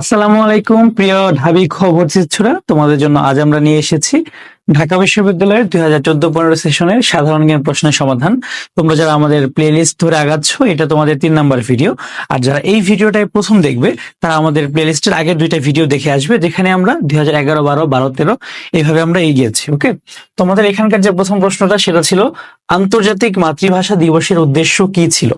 আসসালামু আলাইকুম, প্রিয় ঢাবি খবর চিত্রা তোমাদের জন্য আজ আমরা নিয়ে এসেছি ঢাকা বিশ্ববিদ্যালয়ের দুই হাজার চোদ্দ পনেরো সেশনের সাধারণ জ্ঞান প্রশ্নের সমাধান। তোমরা যারা আমাদের প্লে লিস্ট ধরে আগাচ্ছ, এটা তোমাদের তিন নাম্বার ভিডিও আর যারা এই ভিডিওটাই প্রথম দেখবে, তারা আমাদের প্লে লিস্টের আগের দুইটা ভিডিও দেখে আসবে, যেখানে আমরা দুই হাজার এগারো, বারো বারো, তেরো, এইভাবে আমরা এগিয়েছি ওকে তোমাদের এখানকার যে প্রথম প্রশ্নটা, সেটা ছিল, আন্তর্জাতিক মাতৃভাষা দিবসের উদ্দেশ্য কি ছিল?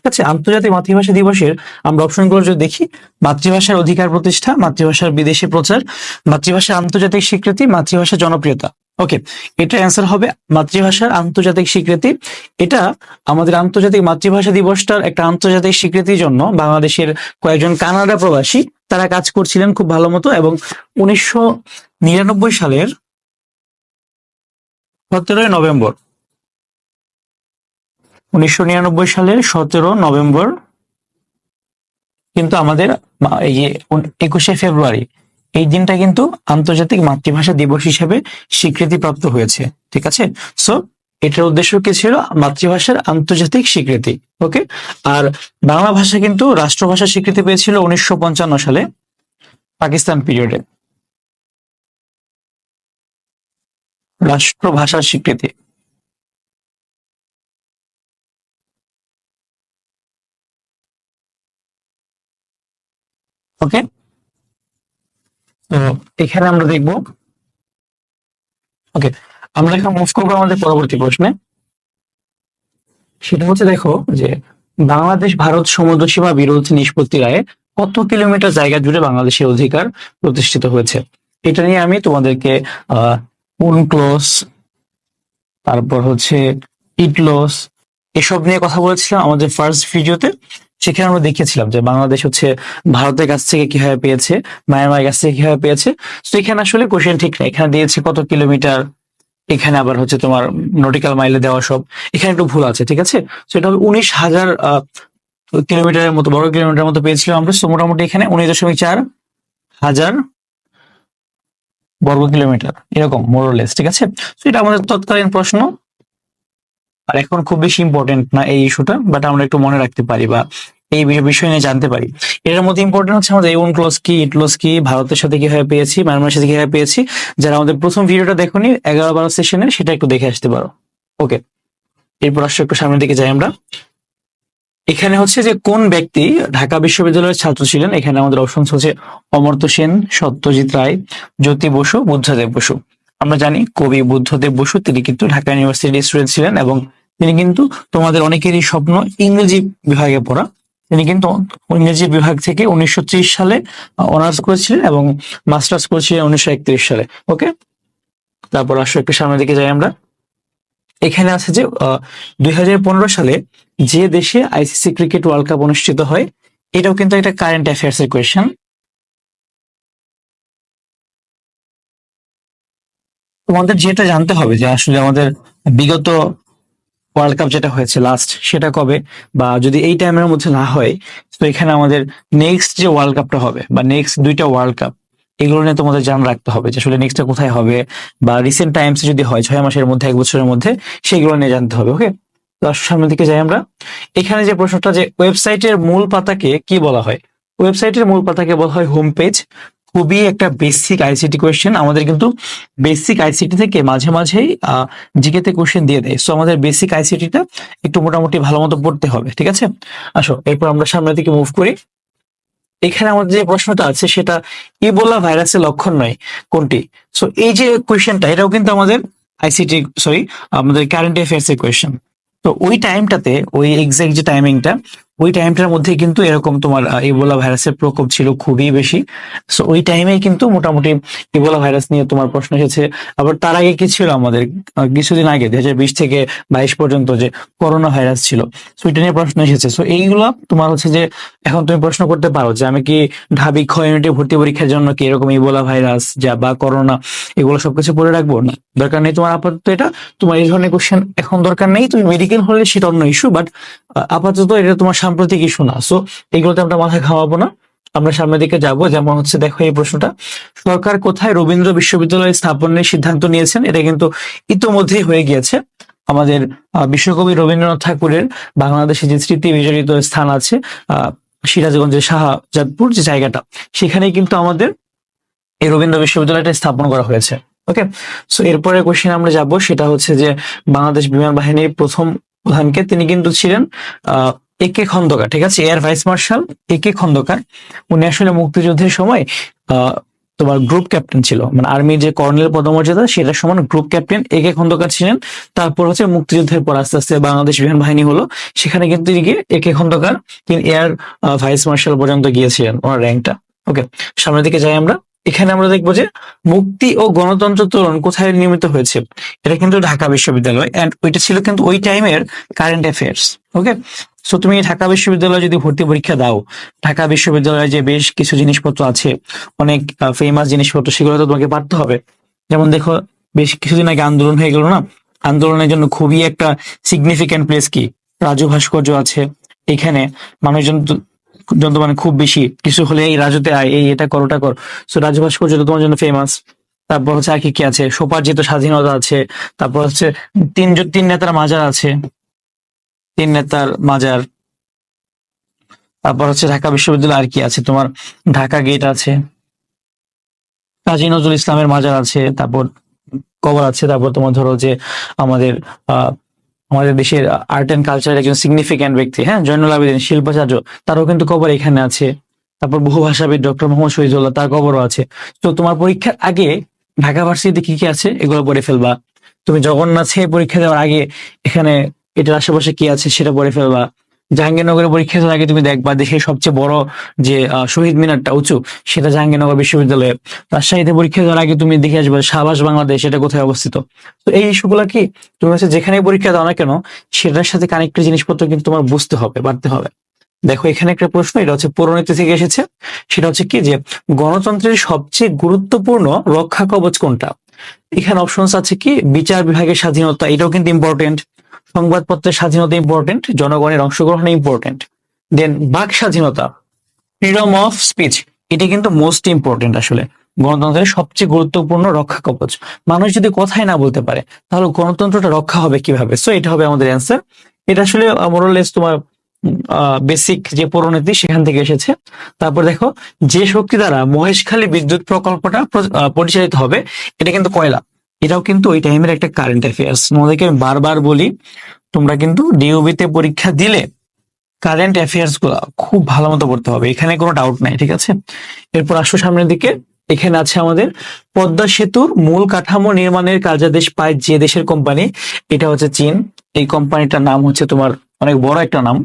ঠিক আছে আন্তর্জাতিক মাতৃভাষা দিবসের আমরা অপশনগুলো যদি দেখি, মাতৃভাষার অধিকার প্রতিষ্ঠা, মাতৃভাষার বিদেশে প্রচার, মাতৃভাষার আন্তর্জাতিক স্বীকৃতি, মাতৃভাষার জনপ্রিয়তা। ওকে, এটা অ্যান্সার হবে মাতৃভাষার আন্তর্জাতিক স্বীকৃতি। এটা আমাদের আন্তর্জাতিক মাতৃভাষা দিবসটার একটা আন্তর্জাতিক স্বীকৃতির জন্য বাংলাদেশের কয়েকজন কানাডা প্রবাসী, তারা কাজ করছিলেন খুব ভালো মতো এবং উনিশশো নিরানব্বই সালের সতেরোই নভেম্বর উনিশশো নিরানব্বই সালের সতেরো নভেম্বর, কিন্তু আমাদের এই একুশে ফেব্রুয়ারি, এই দিনটা কিন্তু আন্তর্জাতিক মাতৃভাষা দিবস হিসেবে স্বীকৃতিপ্রাপ্ত হয়েছে, ঠিক আছে? সো এটার উদ্দেশ্য কি ছিল? মাতৃভাষার আন্তর্জাতিক স্বীকৃতি ওকে আর বাংলা ভাষা কিন্তু রাষ্ট্রভাষা স্বীকৃতি পেয়েছিল উনিশশো পঞ্চান্ন সালে, পাকিস্তান পিরিয়ডে রাষ্ট্রভাষার স্বীকৃতি। ওকে তো এখানে আমরা দেখব। ওকে আমরা এখন মুভ করব আমাদের পরবর্তী প্রশ্নে। সেটা হচ্ছে দেখো যে বাংলাদেশ, ভারত সমুদ্র সীমা বিরোধ নিষ্পত্তি রায়ে কত কিলোমিটার জায়গা জুড়ে বাংলাদেশের অধিকার প্রতিষ্ঠিত হয়েছে? এটা নিয়ে আমি তোমাদেরকে উনক্লোস তারপর হচ্ছে ইটলস এসব নিয়ে কথা বলেছিলাম আমাদের ফার্স্ট ভিডিওতে সেখানে আমরা দেখেছিলাম যে বাংলাদেশ হচ্ছে ভারতের কাছ থেকে কীভাবে পেয়েছে, মায়ানমারের কাছ থেকে কীভাবে পেয়েছে। তো এখানে আসলে কোশ্চেন ঠিক না। এখানে দিয়েছে কত কিলোমিটার, এখানে আবার হচ্ছে তোমার নটিক্যাল মাইলে দেওয়া সব। এখানে একটু ভুল আছে, ঠিক আছে? তো এটা উনিশ হাজার কিলোমিটারের মতো, বড় কিলোমিটার মতো পেয়েছিলাম আমরা। তো মোটামুটি এখানে উনিশ দশমিক চার হাজার বর্গ কিলোমিটার, এরকম মোরলেস ঠিক আছে? তো এটা আমাদের তৎকালীন প্রশ্ন। আর এখন খুব বেশি ইম্পর্টেন্ট না এই ইস্যুটা বাট আমরা একটু মনে রাখতে পারি বা এই বিষয় নিয়ে জানতে পারি। এর মধ্যে ইম্পর্টেন্ট হচ্ছে আমাদের এউন ক্লস কি ইটলস কি, ভারতের সাথে কীভাবে পেয়েছি, মায়ানমারের সাথে কীভাবে পেয়েছি। যারা আমাদের প্রথম ভিডিওটা দেখোনি, এগারো বারো সেশনে সেটা একটু দেখে আসতে পারো। ওকে এরপর আসলে একটু সামনের দিকে যাই আমরা। এখানে হচ্ছে যে কোন ব্যক্তি ঢাকা বিশ্ববিদ্যালয়ের ছাত্র ছিলেন? এখানে আমাদের অপশন হচ্ছে অমর্ত্য সেন, সত্যজিৎ রায়, জ্যোতি বসু, বুদ্ধদেব বসু। আমরা জানি কবি বুদ্ধদেব বসু, তিনি কিন্তু ঢাকা ইউনিভার্সিটির স্টুডেন্ট ছিলেন এবং তিনি কিন্তু তোমাদের অনেকেরই স্বপ্ন ইংরেজি বিভাগে পড়া। তিনি কিন্তু ইংরেজি বিভাগ থেকে উনিশশো ত্রিশ সালে অনার্স করেছিলেন এবং মাস্টার্স করেছিলেন উনিশশো সালে ওকে তারপর আসো একটু সামনের দিকে যাই আমরা। এখানে আছে যে দুই হাজার পনেরো সালে যে দেশে আইসিসি ক্রিকেট ওয়ার্ল্ড কাপ অনুষ্ঠিত হয়, এটাও কিন্তু একটা কারেন্ট অ্যাফেয়ার্স এর কোয়েশ্চেন তোমাদের যেটা জানতে হবে যে আসলে আমাদের বিগত ওয়ার্ল্ড কাপ যেটা হয়েছে লাস্ট সেটা কবে? বা যদি এই টাইমের মধ্যে না হয়, তো এখানে আমাদের নেক্সট যে ওয়ার্ল্ড কাপটা হবে, বা নেক্সট দুইটা ওয়ার্ল্ড কাপ এগুলো নিয়ে তোমাদের জান রাখতে হবে যে আসলে নেক্সটটা কোথায় হবে, বা রিসেন্ট টাইমস যদি হয়, ছয় মাসের মধ্যে, এক বছরের মধ্যে, সেগুলো নিয়ে জানতে হবে ওকে তো সামনের দিকে যাই আমরা। এখানে যে প্রশ্নটা যে ওয়েবসাইটের মূল পাতাকে কি বলা হয়? ওয়েবসাইটের মূল পাতাকে বলা হয় হোম পেজ খুবই একটা বেসিক আইসিটি কোয়েশ্চেন আমাদের কিন্তু বেসিক আইসিটি থেকে মাঝে মাঝেই জিকেতে কোয়েশ্চেন দিয়ে দেয়। সো আমাদের বেসিক আইসিটিটা একটু মোটামুটি ভালো মতো পড়তে হবে, ঠিক আছে? আসো, এরপর আমরা সামনের দিকে মুভ করি। এখানে আমাদের যে প্রশ্নটা আছে, সেটা ইবোলা ভাইরাসের লক্ষণ নয়, কোনটি? সো এই যে কোয়েশ্চেনটা এটাও কিন্তু আমাদের আইসিটি সরি আমাদের কারেন্ট অ্যাফেয়ার্স এর কোয়েশ্চেন তো, ওই টাইমটাতে ওই এক্সাক্ট যে টাইমিংটা ওই টাইমটার মধ্যে কিন্তু এরকম তোমার ইবোলা ভাইরাসের প্রকোপ ছিল খুবই বেশি। সো ওই টাইমে কিন্তু মোটামুটি ইবোলা ভাইরাস নিয়ে তোমার প্রশ্ন এসেছে। আবার তার আগে কি ছিল আমাদের? কিছুদিন আগে, দুই হাজার বিশ থেকে বাইশ পর্যন্ত যে করোনা ভাইরাস ছিল। সো এটা নিয়ে প্রশ্ন এসেছে। সো এইগুলো তোমার হচ্ছে যে, এখন তুমি প্রশ্ন করতে পারো যে, আমি কি ঢাবি খ ইউনিটে ভর্তি পরীক্ষার জন্য কি এরকম ইবোলা ভাইরাস যা বা করোনা এগুলো সবকিছু পড়ে রাখব? না। দরকার নেই তোমার আপাতত এটা। তোমার এই ধরনের কোশ্চেন এখন দরকার নেই। তুমি মেডিকেল হলে সেটা অন্য ইস্যু বাট আপাতত এটা তোমার সাম্প্রতিক ইস্যু না। সো এগুলোতে আমরা মাথায় খাওয়াবো না। আমরা সামনের দিকে যাব। যেমন হচ্ছে, দেখো এই প্রশ্নটা। সরকার কোথায় রবীন্দ্র বিশ্ববিদ্যালয় স্থাপনের সিদ্ধান্ত নিয়েছেন? এটা কিন্তু ইতোমধ্যেই হয়ে গিয়েছে। আমাদের বিশ্বকবি রবীন্দ্রনাথ ঠাকুরের বাংলাদেশে যে স্মৃতি বিজড়িত স্থান আছে সিরাজগঞ্জের শাহজাদপুর যে জায়গাটা, সেখানেই কিন্তু আমাদের এই রবীন্দ্র বিশ্ববিদ্যালয়টা স্থাপন করা হয়েছে। ওকে সো এরপরে কোশ্চেন আমরা যাব। সেটা হচ্ছে যে, বাংলাদেশ বিমান বাহিনীর প্রথম প্রধানকে তিনি কিন্তু ছিলেন। আহ এ কে খন্দকার, ঠিক আছে? Air vice marshal A K Khandakar. উনি আসলে মুক্তিযুদ্ধের সময় তোমার গ্রুপ ক্যাপ্টেন ছিল। মানে আর্মির যে কর্নেল পদমর্যাদা, সেটার সমান group captain A K Khandakar ছিলেন। তারপর হচ্ছে মুক্তিযুদ্ধের পর আস্তে আস্তে বাংলাদেশ বিমান বাহিনী হলো। সেখানে কিন্তু তিনি গিয়ে এ কে খন্দকার, তিনি এয়ার ভাইস মার্শাল পর্যন্ত গিয়েছিলেন ওনার র্যাঙ্কটা। ওকে, সামনের দিকে যাই আমরা। এখানে আমরা দেখব যে মুক্তি ও গণতন্ত্র তোরণ কোথায় নির্মিত হয়েছে? এটা কিন্তু ঢাকা বিশ্ববিদ্যালয় এন্ড ওইটা ছিল কিন্তু ওই টাইমের কারেন্ট অ্যাফেয়ার্স ওকে সো তুমি ঢাকা বিশ্ববিদ্যালয়ে যদি ভর্তি পরীক্ষা দাও, ঢাকা বিশ্ববিদ্যালয়ে যে বেশ কিছু জিনিসপত্র আছে, অনেক ফেমাস জিনিসপত্র, সেগুলো তো তোমাকে পারতে হবে। যেমন দেখো, বেশ কিছুদিন আগে আন্দোলন হয়ে গেল না? আন্দোলনের জন্য খুবই একটা সিগনিফিক্যান্ট প্লেস কি? রাজু ভাস্কর্য আছে, এখানে মানুষজন তো- জন তো মানে খুব বেশি। কিছু হলে এই রাজুতে আয়, এই এটা কর, ওটা কর। সো রাজু ভাস্কর্য তো তোমার জন্য ফেমাস তারপর হচ্ছে আর কি কি আছে? সোপার সোপার্জিত স্বাধীনতা আছে, তারপর হচ্ছে তিন তিন নেতার মাজার আছে। তিন নেতার মাজার। তারপর হচ্ছে ঢাকা বিশ্ববিদ্যালয় আর কি আছে? তোমার ঢাকা গেট আছে। কাজী নজরুল ইসলামের মাজার আছে, তারপর কবর আছে, তারপর তোমার ধরো যে আমাদের, আহ আমাদের দেশের আর্ট এন্ড কালচারের একজন সিগনিফিক্যান্ট ব্যক্তি। হ্যাঁ জয়নুল আবেদিন, শিল্পাচার্য, তারও কিন্তু কবর এখানে আছে। তারপর বহু ভাষাবিদ ডক্টর মোহাম্মদ শহীদুল্লাহ, তার কবরও আছে। তো তোমার পরীক্ষার আগে ঢাকা ভার্সিটিতে কি কি আছে? এগুলো পড়ে ফেলবা। তুমি জগন্নাথে পরীক্ষা দেওয়ার আগে এখানে এটার আশেপাশে কি আছে সেটা পড়ে ফেলবা। জাহাঙ্গীরনগরে পরীক্ষা আগে তুমি দেখবা দেশের সবচেয়ে বড় যে শহীদ মিনারটা উঁচু, সেটা জাহাঙ্গীরনগর বিশ্ববিদ্যালয়ে রাজশাহীতে পরীক্ষা দেওয়ার আগে তুমি দেখে আসবে সাবাস বাংলাদেশ, এটা কোথায় অবস্থিত? তো এই ইস্যুগুলা কি তুমি হচ্ছে যেখানে পরীক্ষা দাও না কেন, সেটার সাথে কানেক্টেড জিনিসপত্র কিন্তু তোমার বুঝতে হবে, বাড়তে হবে। দেখো, এখানে একটা প্রশ্ন, এটা হচ্ছে পৌরনীতি থেকে এসেছে। সেটা হচ্ছে কি যে, গণতন্ত্রের সবচেয়ে গুরুত্বপূর্ণ রক্ষা কবচ কোনটা? এখানে অপশনস আছে কি, বিচার বিভাগের স্বাধীনতা, এটাও কিন্তু ইম্পর্টেন্ট সংবাদপত্রের স্বাধীনতা ইম্পর্টেন্ট জনগণের অংশগ্রহণ ইম্পর্টেন্ট দেন বাক স্বাধীনতা ফ্রিডম অফ স্পিচ এটা কিন্তু মোস্ট ইম্পর্টেন্ট আসলে। গণতন্ত্রের সবচেয়ে গুরুত্বপূর্ণ রক্ষা কবচ। মানুষ যদি কথাই না বলতে পারে, তাহলে গণতন্ত্রটা রক্ষা হবে কীভাবে? সো এটা হবে আমাদের অ্যান্সার এটা আসলে মোরলেস তোমার বেসিক যে পরিণতি সেখান থেকে এসেছে। তারপর দেখো, যে শক্তি দ্বারা মহেশখালী বিদ্যুৎ প্রকল্পটা পরিচালিত হবে, এটা কিন্তু কয়লা। এটাও কিন্তু ওই টাইমের একটা কারেন্ট অ্যাফেয়ার্স তোমাদেরকে বারবার বলি, তোমরা কিন্তু ডিওবি তে পরীক্ষা দিলে কারেন্ট অ্যাফেয়ার্সগুলা খুব ভালো মতো পড়তে হবে। এখানে কোনো ডাউট নাই, ঠিক আছে? এরপর আসো সামনের দিকে। এখানে আছে আমাদের পদ্মা সেতুর মূল কাঠামো নির্মাণের কার্যাদেশ পায় যে দেশের কোম্পানি এটা হচ্ছে চীন। এই কোম্পানিটার নাম হচ্ছে তোমার অনেক বড় একটা নাম।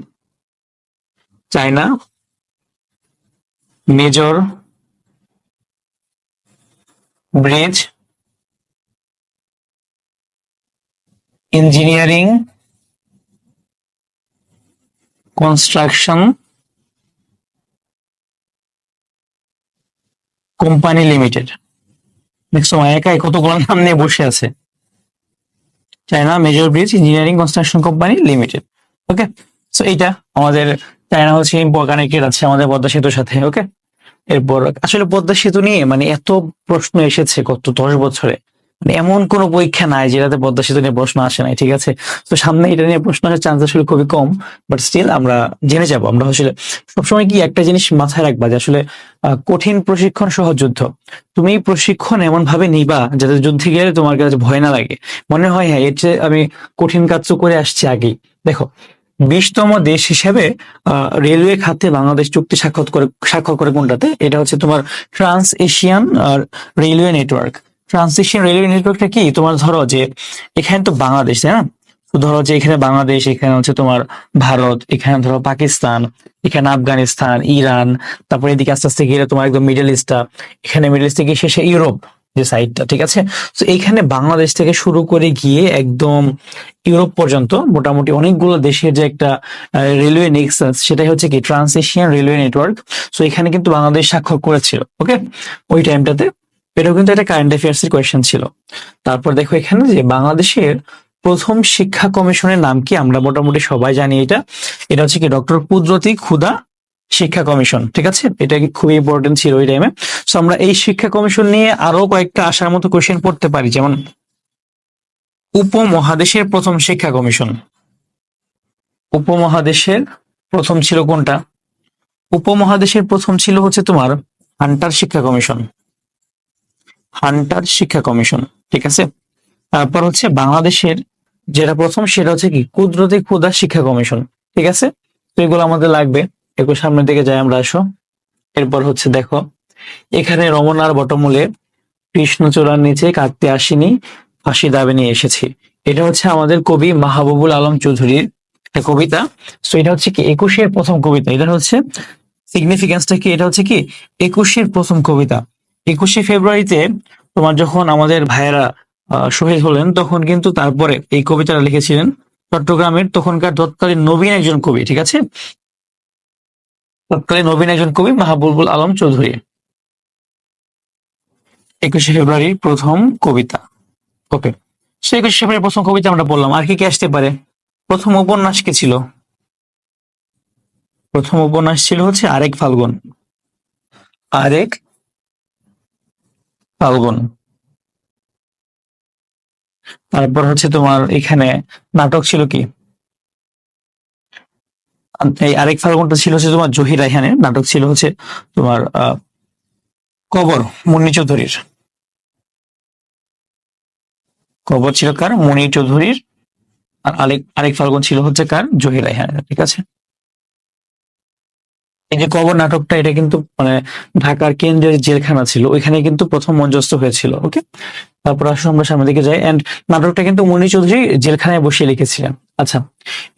China, major bridge engineering, construction, company limited. দেখছ একাই কতগুলো নাম নিয়ে বসে আছে। China major bridge engineering construction company limited, okay? So এইটা আমাদের চায়না হচ্ছে কানেক্টেড আছে আমাদের পদ্মা সেতুর সাথে, ওকে? এরপর আসলে পদ্মা সেতু নিয়ে মানে এত প্রশ্ন এসেছে গত দশ বছরে। এমন কোনো পরীক্ষা নাই যেটাতে পদ্মা সেতু নিয়ে প্রশ্ন আসে নাই ঠিক আছে? তো সামনে এটা নিয়ে প্রশ্ন আসার চান্স আসলে খুবই কম বাট স্টিল আমরা জেনে যাব। আমরা আসলে সবসময় কি একটা জিনিস মাথায় রাখবা যে আসলে কঠিন প্রশিক্ষণ সহ যুদ্ধ। তুমি প্রশিক্ষণ এমন ভাবে নিবা যাতে যুদ্ধে গেলে তোমার কাছে ভয় না লাগে। মনে হয় হ্যাঁ এর চেয়ে আমি কঠিন কাজ করে আসছি আগেই। দেখো বিশতম দেশ হিসেবে আহ, রেলওয়ে খাতে বাংলাদেশ চুক্তি স্বাক্ষর করে স্বাক্ষর করে কোনটাতে? এটা হচ্ছে তোমার trans Asian railway network. Trans Asian railway নেটওয়ার্কটা কি? তোমার ধরো যে এখানে তো বাংলাদেশ, তাই না? তো ধরো যে এখানে বাংলাদেশ, এখানে হচ্ছে তোমার ভারত, এখানে ধরো পাকিস্তান, এখানে আফগানিস্তান, ইরান, তারপরে এদিকে আস্তে আস্তে গেলে তোমার একদম মিডল ইস্টটা এখানে মিডল ইস্ট থেকে শেষে ইউরোপ যে সাইডটা ঠিক আছে? তো এইখানে বাংলাদেশ থেকে শুরু করে গিয়ে একদম ইউরোপ পর্যন্ত মোটামুটি অনেকগুলো দেশের যে একটা রেলওয়ে নেক্সাস সেটাই হচ্ছে কি trans Asian railway network so এখানে কিন্তু বাংলাদেশ স্বাক্ষর করেছিল ওকে ওই টাইমটাতে এটাও কিন্তু একটা কারেন্ট অ্যাফেয়ার্স এর কোয়েশ্চেন ছিল। তারপর দেখো এখানে যে বাংলাদেশের প্রথম শিক্ষা কমিশনের নাম কি? আমরা মোটামুটি সবাই জানি এটা। এটা হচ্ছে কি ডক্টর কুদরতি খুদা শিক্ষা কমিশন, ঠিক আছে? এটা কি খুবই ইম্পর্টেন্ট ছিল ওই টাইমে সো আমরা এই শিক্ষা কমিশন নিয়ে আরও কয়েকটা আসার মতো কোয়েশ্চেন পড়তে পারি। যেমন, উপমহাদেশের প্রথম শিক্ষা কমিশন। উপমহাদেশের প্রথম ছিল কোনটা? উপমহাদেশের প্রথম ছিল হচ্ছে তোমার হান্টার শিক্ষা কমিশন। হান্টার শিক্ষা কমিশন, ঠিক আছে? তারপর হচ্ছে বাংলাদেশের যেটা প্রথম সেটা হচ্ছে কি, কুদরতি ক্ষুদা শিক্ষা কমিশন, ঠিক আছে? তো এগুলো আমাদের লাগবে। একটু সামনের দিকে যাই আমরা, আসো। এরপর হচ্ছে দেখো, এখানে রমনার বটমূলে কৃষ্ণচূড়ার নিচে কাটতে আসিনি, ফাঁসি দাবি নিয়ে এসেছি। এটা হচ্ছে আমাদের কবি মাহবুবুল আলম চৌধুরীর একটা কবিতা। তো এটা হচ্ছে কি, একুশের প্রথম কবিতা। এটা হচ্ছে সিগনিফিকেন্সটা কি? এটা হচ্ছে কি, একুশের প্রথম কবিতা। একুশে ফেব্রুয়ারিতে তোমার যখন আমাদের ভাইয়েরা শহীদ হলেন, তখন কিন্তু তারপরে এই কবিতাটা লিখেছিলেন চট্টগ্রামের তখনকার তৎকালীন নবীন একজন কবি, ঠিক আছে? তৎকালীন নবীন একজন কবি মাহবুবুল আলম চৌধুরী। একুশে ফেব্রুয়ারি প্রথম কবিতা। ওকে, সে একুশে ফেব্রুয়ারি প্রথম কবিতা আমরা বললাম আর কি কি আসতে পারে? প্রথম উপন্যাস কি ছিল? প্রথম উপন্যাস ছিল হচ্ছে আরেক ফাল্গুন। আরেক ফাল্গুন। তারপর হচ্ছে তোমার এখানে নাটক ছিল কি? এই আরেক ফাল্গুনটা ছিল হচ্ছে তোমার জহির রাইহানের নাটক ছিল হচ্ছে তোমার কবর, মুন্নি চৌধুরীর। কবর ছিল কার? মুনি চৌধুরীর। আর আরেক আরেক ফাল্গুন ছিল হচ্ছে কার? জহির রাইহানের ঠিক আছে? এই যে কবর নাটকটা, এটা কিন্তু মানে ঢাকার কেন্দ্রের জেলখানা ছিল ওইখানে কিন্তু প্রথম মঞ্চস্থ হয়েছিল, ওকে? তারপর আসলে আমরা সামনের দিকে যাই এন্ড নাটকটা কিন্তু মনি চৌধুরী জেলখানায় বসিয়ে লিখেছিলেন। আচ্ছা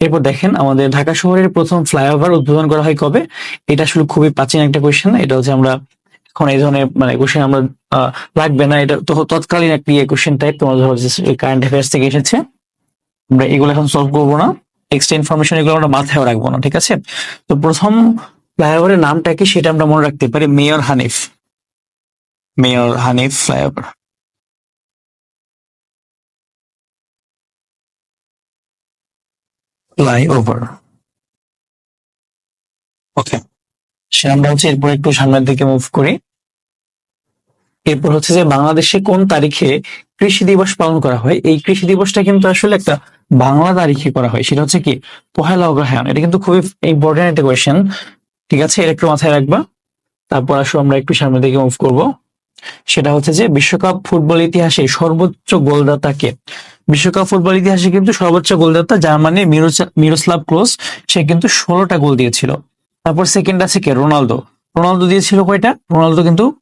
এরপর দেখেন আমাদের ঢাকা শহরের প্রথম ফ্লাইওভার উদ্বোধন করা হয় কবে? এটা আসলে খুবই প্রাচীন একটা কোয়েশ্চেন এটা হচ্ছে আমরা এখন এই ধরনের মানে কোয়েশ্চেন আমরা লাগবে না, এটা তো তৎকালীন একটি কোয়েশ্চেন টাইপ তোমার ধরো কারেন্ট অ্যাফেয়ার্স থেকে এসেছে। আমরা এগুলো এখন সলভ করব না এক্সট্রা ইনফরমেশন এগুলো আমরা মাথায় রাখব না, ঠিক আছে? তো প্রথম ফ্লাইওভারের নামটা কি সেটা আমরা মনে রাখতে পারি mayor Hanif. Mayor Hanif flyover. Flyover. Okay, সে আমরা হচ্ছে এরপর একটু সামনের দিকে মুভ করি। এরপর হচ্ছে যে বাংলাদেশে কোন তারিখে কৃষি দিবস পালন করা হয়? এই কৃষি দিবসটা কিন্তু আসলে একটা বাংলা তারিখে করা হয়, সেটা হচ্ছে কি পহেলা অগ্রহায়ণ। এটা কিন্তু খুবই ইম্পর্টেন্ট একটা কোয়েশ্চেন ঠিক আছে এটা একটু মাথায় রাখবা। তারপর আসো, আমরা একটু সামনের দিকে মুভ করব। সেটা হচ্ছে যে বিশ্বকাপ ফুটবল ইতিহাসে সর্বোচ্চ গোলদাতা কে বিশ্বকাপ ফুটবল ইতিহাসে কিন্তু সর্বোচ্চ গোলদাতা জার্মানির মিরোসা- মিরোস্লাভ ক্লোজ সে কিন্তু ষোলোটা গোল দিয়েছিল। তারপর সেকেন্ড আছে কে? রোনালদো। রোনালদো দিয়েছিল কয়টা? রোনালদো কিন্তু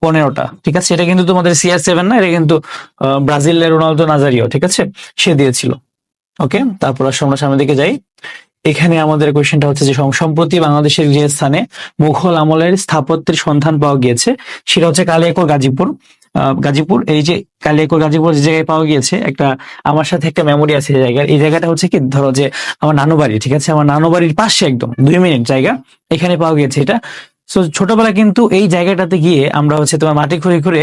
পনেরোটা। ঠিক আছে, এটা কিন্তু তোমাদের সিআর সেভেন না, এটা কিন্তু ব্রাজিলের রোনালদো নাজারিও, ঠিক আছে? সে দিয়েছিল। ওকে তারপর আসো, আমরা সামনের দিকে যাই। এখানে আমাদের কোয়েশ্চেনটা হচ্ছে যে সম্প্রতি বাংলাদেশের যে স্থানে মুঘল আমলের স্থাপত্যের সন্ধান পাওয়া গিয়েছে, সেটা হচ্ছে কালিয়াকোর গাজীপুর। গাজীপুর, এই যে কালিয়াকোর গাজীপুর যে জায়গায় পাওয়া গিয়েছে, একটা আমার সাথে একটা মেমোরি আছে এই জায়গার এই জায়গাটা হচ্ছে কি, ধরো যে আমার নানু বাড়ি, ঠিক আছে? আমার নানু বাড়ির পাশে একদম, দুই মিনিট জায়গা, এখানে পাওয়া গিয়েছে এটা। সো ছোটবেলা কিন্তু এই জায়গাটাতে গিয়ে আমরা হচ্ছে তোমার মাটি খুঁড়ে খুঁড়ে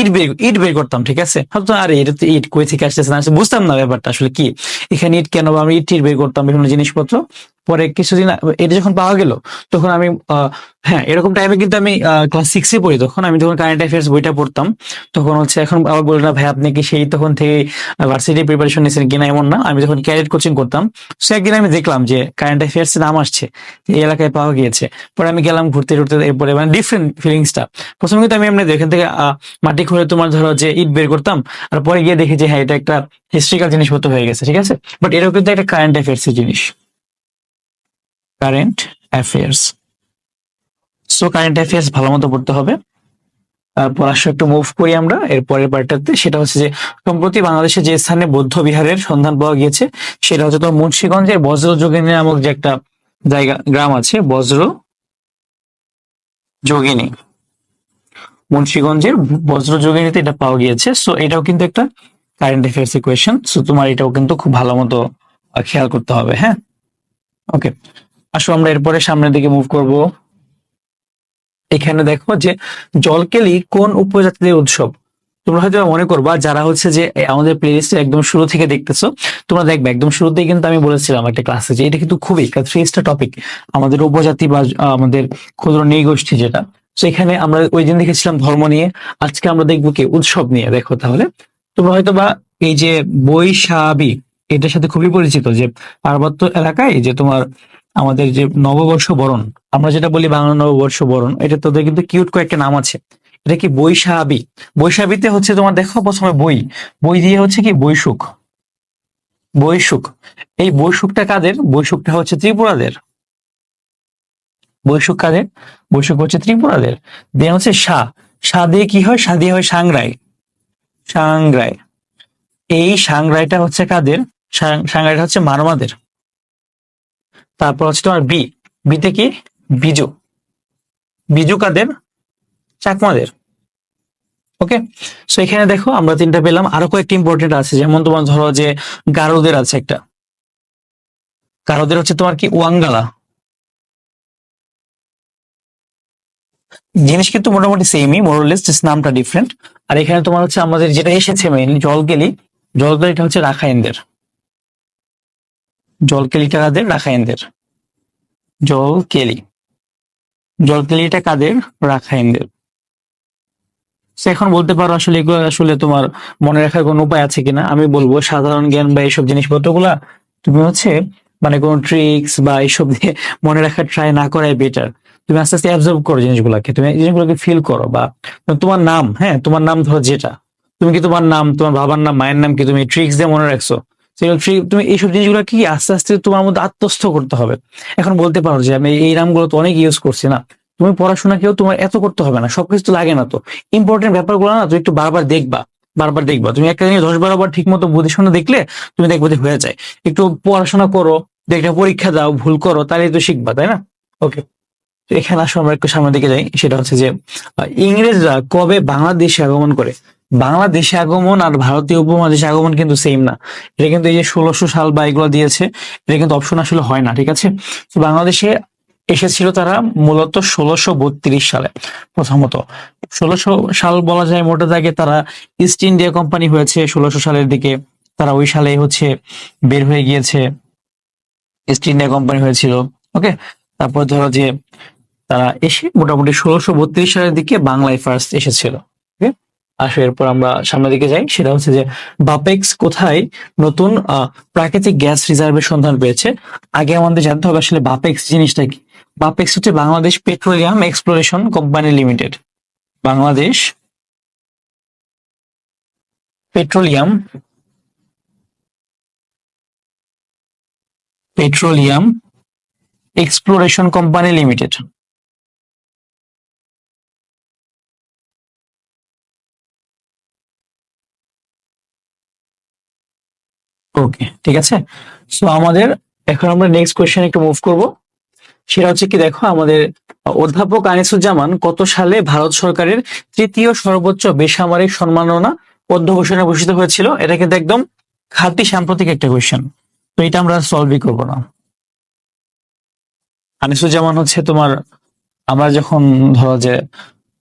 ইট বের ইট বের করতাম, ঠিক আছে? আরে, এটা তো ইট, কই থেকে আসতেছে? না, বুঝতাম না ব্যাপারটা আসলে কি। এখানে ইট কেন বা আমি ইট ইট বের করতাম, বিভিন্ন জিনিসপত্র। পরে কিছুদিন এটা যখন পাওয়া গেল, তখন আমি হ্যাঁ এরকম টাইমে কিন্তু আমি ক্লাস সিক্সে পড়ি তখন। আমি যখন কারেন্ট অ্যাফেয়ার্স বইটা পড়তাম, তখন হচ্ছে এখন আবার বলি না, ভাই, আপনি কি সেই তখন থেকে ভার্সিটি প্রিপারেশন নিয়েছেন কিনা এমন না? আমি যখন ক্যারিয়ার কোচিং করতাম, সে একদিন আমি দেখলাম যে কারেন্ট অ্যাফেয়ার্স নাম আসছে এই এলাকায় পাওয়া গিয়েছে। পরে আমি গেলাম ঘুরতে ঘুরতে এরপরে মানে ডিফারেন্ট ফিলিংসটা প্রথমে কিন্তু আমি এমনি এখান থেকে মাটি খুঁড়ে তোমার ধরো যে ইট বের করতাম, আর পরে গিয়ে দেখি যে হ্যাঁ এটা একটা হিস্ট্রিক্যাল জিনিসপত্র হয়ে গেছে, ঠিক আছে? বাট এরকম কিন্তু একটা কারেন্ট অ্যাফেয়ার্স এর জিনিস। Current affairs so current affairs ভালো মতো পড়তে হবে। তারপর আসো একটু মুভ করি আমরা। এর পরের পার্টটাতে সেটা হচ্ছে যে, সম্প্রতি বাংলাদেশে যে স্থানে বৌদ্ধ বিহারের সন্ধান পাওয়া গিয়েছে, সেটা হচ্ছে তোমার মুন্সিগঞ্জের বজ্র যোগিনী নামক যে একটা জায়গা, গ্রাম আছে বজ্র যোগিনী মুন্সিগঞ্জের বজ্র যোগিনীতে এটা পাওয়া গিয়েছে। সো এটাও কিন্তু একটা কারেন্ট অ্যাফেয়ার্স কোয়েশ্চেন সো তোমার এটাও কিন্তু খুব ভালো মতো খেয়াল করতে হবে হ্যাঁ? ওকে আসো, আমরা এরপরে সামনের দিকে মুভ করব। এখানে দেখো যে জলকেলি কোন উপজাতিদের উৎসব? তোমরা হয়তো মনে করবা, যারা হচ্ছে যে আমাদের প্লেলিস্টে একদম শুরু থেকে দেখতেছো, তোমরা দেখবে, একদম শুরুতেই কিন্তু আমি বলেছিলাম একটা ক্লাসে যে এটা কিন্তু খুবই স্টার টপিক আমাদের উপজাতি বা আমাদের ক্ষুদ্র নৃগোষ্ঠী যেটা। তো এখানে আমরা ওই দিন দেখেছিলাম ধর্ম নিয়ে, আজকে আমরা দেখব কি, উৎসব নিয়ে, দেখো তাহলে। তোমরা হয়তো বা এই যে বৈশাবী, এটার সাথে খুবই পরিচিত যে পার্বত্য এলাকায় যে তোমার আমাদের যে নববর্ষ বরণ, আমরা যেটা বলি বাংলা নববর্ষ বরণ, এটা তোদের কিন্তু কিউট কয়েকটা নাম আছে। এটা কি বৈশাবী বৈশাবীতে হচ্ছে তোমার দেখো প্রথমে বই। বই দিয়ে হচ্ছে কি? বৈশুক বৈশুক এই বৈশুকটা কাদের? বৈশুকটা হচ্ছে ত্রিপুরাদের। বৈশুক কাদের? বৈশুক হচ্ছে ত্রিপুরাদের। দেন হচ্ছে শাহ শাহ দিয়ে কি হয়? শাহ দিয়ে হয় সাংরাই। সাংরাই। এই সাংরাইটা হচ্ছে কাদের? সাং- সাংরাইটা হচ্ছে মারমাদের। তারপর হচ্ছে তোমার বি। বিতে কি? বিজু। বিজু কাদের? চাকমাদের। ওকে? সো এখানে দেখো আমরা তিনটা পেলাম। আরও কয়েকটি ইম্পর্টেন্ট আছে। যেমন তোমার ধরো যে গারোদের আছে একটা। গারোদের হচ্ছে তোমার কি? ওয়াঙ্গালা। জিনিস কিন্তু মোটামুটি সেমই মোরলেস নামটা ডিফারেন্ট আর এখানে তোমার হচ্ছে আমাদের যেটা এসেছে মেইনলি জলকেলি, জলকেলিটা হচ্ছে রাখাইনদের। জলকেলিটা কাদের রাখাইনদের। জলকেলি। জলকেলিটা কাদের? রাখাইনদের। এখন বলতে পারো আসলে এগুলো আসলে তোমার মনে রাখার কোনো উপায় আছে কিনা? আমি বলব সাধারণ জ্ঞান বা এইসব জিনিসপত্রগুলা তুমি হচ্ছে মানে কোনো ট্রিক্স বা এইসব দিয়ে মনে রাখার ট্রাই না করাই বেটার তুমি আস্তে আস্তে অ্যাবজর্ভ করো জিনিসগুলোকে। তুমি জিনিসগুলোকে ফিল করো বা তোমার নাম হ্যাঁ তোমার নাম ধরো যেটা। তুমি কি তোমার নাম, তোমার বাবার নাম, মায়ের নাম কি তুমি ট্রিক্স দিয়ে মনে রাখছো? তুমি এইসব জিনিসগুলো কি আস্তে আস্তে তোমার মধ্যে আত্মস্থ করতে হবে? এখন বলতে পারো যে আমি এই নামগুলো তো অনেক ইউজ করছি না। তুমি পড়াশোনা পড়াশোনাকেও তোমার এত করতে হবে না, সবকিছু তো লাগে না তো। ইম্পর্টেন্ট ব্যাপারগুলো না তুমি একটু বারবার দেখবা বারবার দেখবা। তুমি একটা জিনিস দশ বারো বার ঠিক মতো বুঝে শুনে দেখলে তুমি দেখবে যে হয়ে যায়। একটু পড়াশোনা করো একটা পরীক্ষা দাও, ভুল করো তাহলে তো শিখবা, তাই না? ওকে এখানে আসো, আমরা একটু সামনের দিকে যাই। সেটা হচ্ছে যে ইংরেজরা কবে বাংলাদেশে আগমন করে? বাংলাদেশে আগমন আর ভারতীয় উপমহাদেশে আগমন কিন্তু সেম না। এটা কিন্তু এই যে ষোলোশো সাল বা এগুলো দিয়েছে, এটা কিন্তু অপশন আসলে হয় না, ঠিক আছে? তো বাংলাদেশে এসেছিল তারা মূলত ষোলোশো বত্রিশ সালে, প্রথমত। ষোলোশো সাল বলা যায় মোটা দাগে তারা ইস্ট ইন্ডিয়া কোম্পানি হয়েছে ষোলোশো সালের দিকে। তারা ওই সালে হচ্ছে বের হয়ে গিয়েছে। ইস্ট ইন্ডিয়া কোম্পানি হয়েছিল ওকে তারপর ধরো যে তারা এসে মোটামুটি ষোলোশো বত্রিশ সালের দিকে বাংলায় ফার্স্ট এসেছিল। আসো, এরপর আমরা সামনের দিকে যাই। সেটা হচ্ছে যে, বাপেক্স কোথায় নতুন প্রাকৃতিক গ্যাস রিজার্ভের সন্ধান পেয়েছে? আগে আমাদের জানতে হবে আসলে বাপেক্স জিনিসটা কি? বাপেক্স হচ্ছে Bangladesh petroleum exploration company limited. Bangladesh petroleum petroleum exploration company limited. Okay ঠিক আছে? সো আমাদের এখন আমরা নেক্সট কোয়েশ্চেন একটু মুভ করব। সেটা হচ্ছে কি, দেখো, আমাদের অধ্যাপক আনিসুজ্জামান কত সালে ভারত সরকারের তৃতীয় সর্বোচ্চ বেসামরিক সম্মাননা পদ্ম অধ্যবসানে ভূষিত হয়েছিল? এটা কিন্তু একদম খাঁটি সাম্প্রতিক একটা কোয়েশ্চেন তো এটা আমরা সলভই করব না। আনিসুজ্জামান হচ্ছে তোমার, আমরা যখন ধরো যে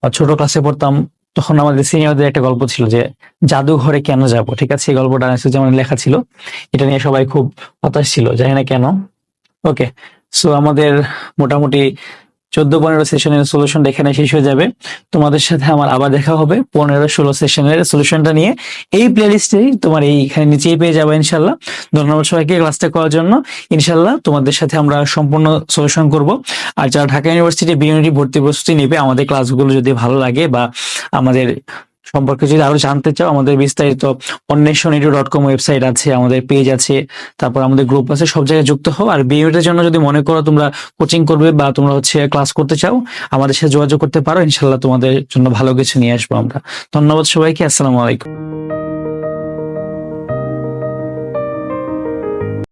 ছোট ক্লাসে পড়তাম তখন আমাদের সিনিয়রদের একটা গল্প ছিল যে, জাদুঘরে কেন যাব? ঠিক আছে? এই গল্পটা যেমন লেখা ছিল, এটা নিয়ে সবাই খুব হতাশ ছিল জানি না কেন? ওকে সো আমাদের মোটামুটি চোদ্দ পনেরো সেশনের সলিউশন এখানে শেষ হয়ে যাবে। তোমাদের সাথে আমার আবার দেখা হবে পনেরো ষোলো সেশনের সলিউশনটা নিয়ে। এই প্লে প্লেলিস্টেই তোমার এইখানে নিচেই পেয়ে যাবে ইনশাল্লাহ। ধন্যবাদ সবাইকে ক্লাসটা করার জন্য। ইনশাল্লাহ তোমাদের সাথে আমরা সম্পূর্ণ সলিউশন করব। আর যারা ঢাকা ইউনিভার্সিটি বিএনটি ভর্তি প্রস্তুতি নেবে, আমাদের ক্লাসগুলো যদি ভালো লাগে বা আমাদের সম্পর্কে যদি আরও জানতে চাও, আমাদের বিস্তারিত অন্বেষণ ডট কম ওয়েবসাইট আছে, আমাদের পেজ আছে, তারপর আমাদের গ্রুপ আছে, সব জায়গায় যুক্ত হও। আর বিএনটির জন্য যদি মনে করো তোমরা কোচিং করবে বা তোমরা হচ্ছে ক্লাস করতে চাও, আমাদের সাথে যোগাযোগ করতে পারো। ইনশাল্লাহ তোমাদের জন্য ভালো কিছু নিয়ে আসব আমরা। ধন্যবাদ সবাইকে, আসসালামু আলাইকুম।